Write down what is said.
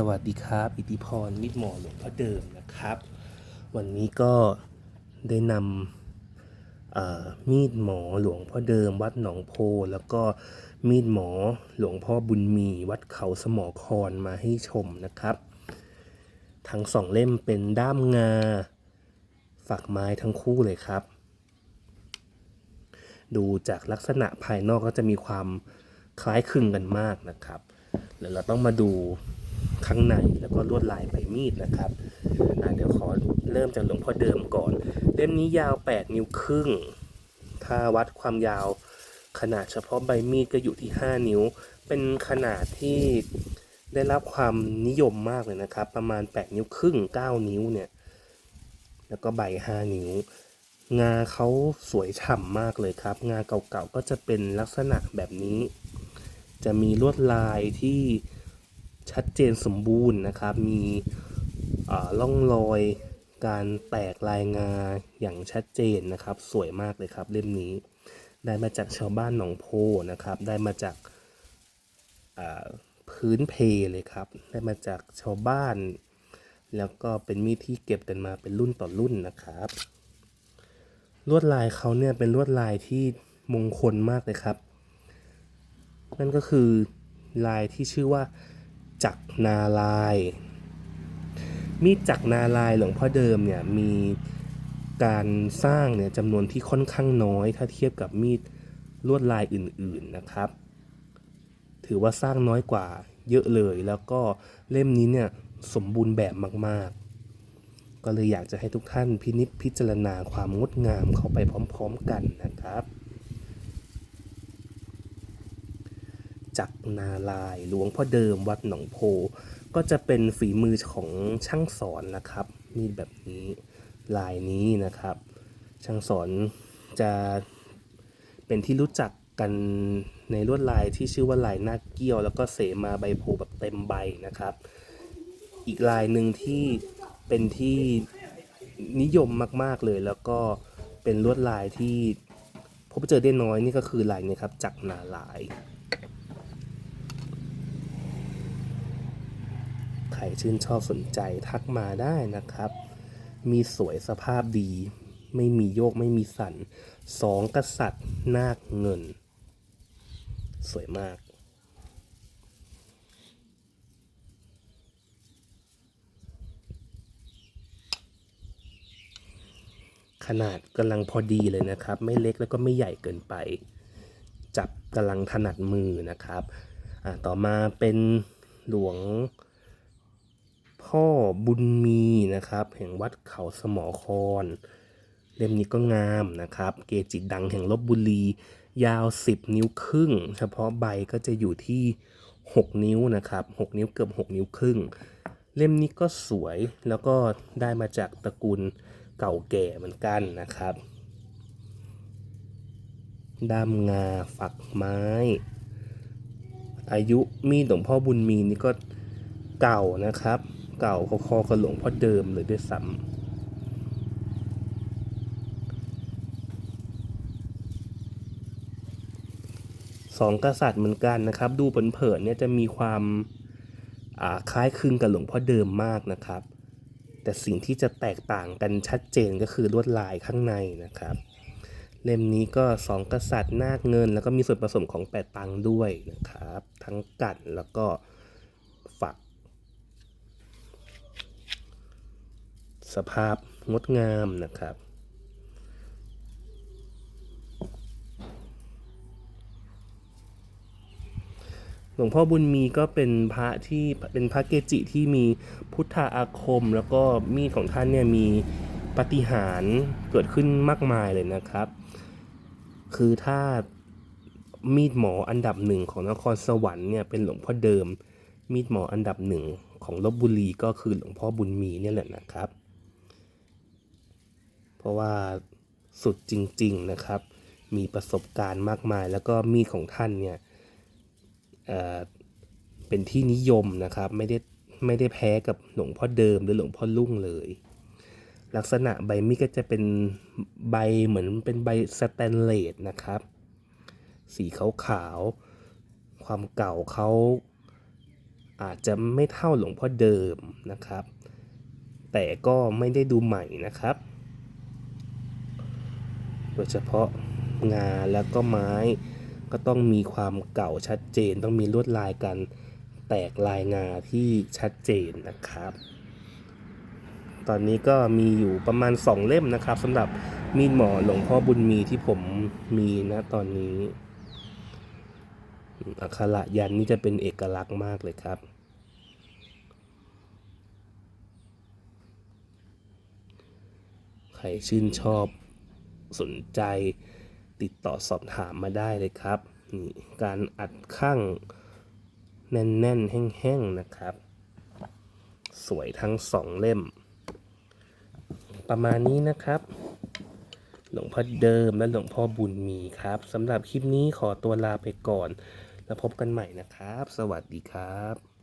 สวัสดีครับ อิทธิพรมิตรหมอหลวงพ่อเดิมนะครับ วันนี้ก็ได้นำมีดหมอหลวงพ่อเดิม วัดหนองโพ แล้วก็มีดหมอหลวงพ่อบุญมีวัดเขาสมอคอนมาให้ชมนะครับ ทั้งสองเล่มเป็นด้ามงาฝักไม้ทั้งคู่เลยครับ ดูจากลักษณะภายนอกก็จะมีความคล้ายคลึงกันมากนะครับเดี๋ยวเราต้องมาดู ข้างในแล้วก็ลวดลายใบมีดนะครับเดี๋ยวขอเริ่มจากหลวงพ่อเดิมก่อน เล่มนี้ยาว 8 นิ้วครึ่ง ถ้าวัดความยาวขนาดเฉพาะใบมีดก็อยู่ที่ 5 นิ้ว เป็นขนาดที่ได้รับความนิยมมากเลยนะครับ ประมาณ 8 นิ้วครึ่ง 9 นิ้วเนี่ย แล้วก็ใบ 5 นิ้ว งาเขาสวยฉ่ำมากเลยครับ งาเก่าๆก็จะเป็นลักษณะแบบนี้ จะมีลวดลายที่ ชัดเจนสมบูรณ์นะครับ มีอ่าร่องรอยการแตกลายงาอย่างชัดเจนนะครับ สวยมากเลยครับเล่มนี้ ได้มาจากชาวบ้านหนองโพนะครับ ได้มาจากพื้นเพเลยครับ ได้มาจากชาวบ้าน แล้วก็เป็นมีดที่เก็บกันมาเป็นรุ่นต่อรุ่นนะครับ ลวดลายเขาเนี่ยเป็นลวดลายที่มงคลมากเลยครับ นั่นก็คือลายที่ชื่อว่า จักรนาลายมีดจักรนาลายหลวงพ่อเดิมเนี่ยมีการสร้างเนี่ยจำนวนที่ค่อนข้างน้อย ถ้าเทียบกับมีดลวดลายอื่นๆนะครับ ถือว่าสร้างน้อยกว่าเยอะเลย แล้วก็เล่มนี้เนี่ยสมบูรณ์แบบมากๆ ก็เลยอยากจะให้ทุกท่านพินิจพิจารณาความงดงามเข้าไปพร้อม ๆ กันนะครับ จักรนาลายหลวงพ่อเดิมวัดหนองโพ ก็จะเป็นฝีมือของช่างสอนนะครับมีแบบนี้ลายนี้นะครับ ช่างสอนจะเป็นที่รู้จักกันในลวดลายที่ชื่อว่าลายหน้าเกี้ยว แล้วก็เสมาใบโพแบบเต็มใบนะครับ อีกลายหนึ่งที่เป็นที่นิยมมาก ๆเลย แล้วก็เป็นลวดลายที่พบเจอได้น้อยนี่ก็คือลายนี้ครับจักรนาลาย ใครชื่นชอบสนใจทักมาได้นะครับ มีสวยสภาพดี ไม่มีโยกไม่มีสั่นสองกษัตริย์นาคเงิน สวยมากขนาดกำลังพอดีเลยนะครับ ไม่เล็กแล้วก็ไม่ใหญ่เกินไป จับกำลังถนัดมือนะครับ ต่อมาเป็นหลวง พ่อบุญมีนะครับแห่งวัดเขาสมอคอนเล่มนี้ก็งามนะครับ เกจิดังแห่งลบบุรี ยาว 10 นิ้วครึ่ง เฉพาะใบก็จะอยู่ที่ 6 นิ้วนะครับ 6 นิ้วเกือบ 6 นิ้วครึ่ง เล่มนี้ก็สวยแล้วก็ได้มาจากตระกูลเก่าแก่เหมือนกันนะครับด้ามงาฝักไม้ อายุมีดหลวงพ่อบุญมีนี่ก็เก่านะครับ เก่าพอๆกับหลวงพ่อเดิมเลยด้วยซ้ำสองกษัตริย์เหมือนกันนะครับ ดูเผินๆเนี่ยจะมีความาคล้ายคลึงกับหลวงพ่อเดิมมากนะครับ แต่สิ่งที่จะแตกต่างกันชัดเจนก็คือลวดลายข้างในนะครับ เล่มนี้ก็สองกษัตริย์นาคเงิน แล้วก็มีส่วนผสมของแปดตังด้วยนะครับ ทั้งกัดแล้วก็ฝัก สภาพงดงามนะครับ หลวงพ่อบุญมีก็เป็นพระที่เป็นพระเกจิที่มีพุทธาอาคม แล้วก็มีดของท่านเนี่ยมีปาฏิหารย์เกิดขึ้นมากมายเลยนะครับ คือถ้ามีดหมออันดับหนึ่งของนครสวรรค์เนี่ยเป็นหลวงพ่อเดิม มีดหมออันดับหนึ่งของลบบุรีก็คือหลวงพ่อบุญมีเนี่ยแหละนะครับ ราะว่าสุดจริง ๆนะครับ มีประสบการณ์มากมาย แล้วก็มีดของท่านเนี่ยเเป็นที่นิยมนะครับ ไม่ได้ไม่ได้แพ้กับหลวงพ่อเดิมหรือหลวงพ่อลุ่งเลย ลักษณะใบมีดก็จะเป็นใบเหมือนเป็นใบสแตนเลสนะครับ สีขาวๆความเก่าเขาอาจจะไม่เท่าหลวงพ่อเดิมนะครับ แต่ก็ไม่ได้ดูใหม่นะครับ โดยเฉพาะงาแล้วก็ไม้ ก็ต้องมีความเก่าชัดเจน ต้องมีลวดลายการแตกลายงาที่ชัดเจนนะครับ ตอนนี้ก็มีอยู่ประมาณ 2 เล่มนะครับสำหรับมีดหมอหลวงพ่อบุญมีที่ผมมีนะตอนนี้อักขระยันนี่จะเป็นเอกลักษณ์มากเลยครับใครชื่นชอบ สนใจติดต่อสอบถามมาได้เลยครับนี่การอัดข้างแน่นๆ แห้งๆ นะครับ สวยทั้งสองเล่ม ประมาณนี้นะครับ หลวงพ่อเดิมและหลวงพ่อบุญมีครับสำหรับคลิปนี้ขอตัวลาไปก่อน แล้วพบกันใหม่นะครับ สวัสดีครับ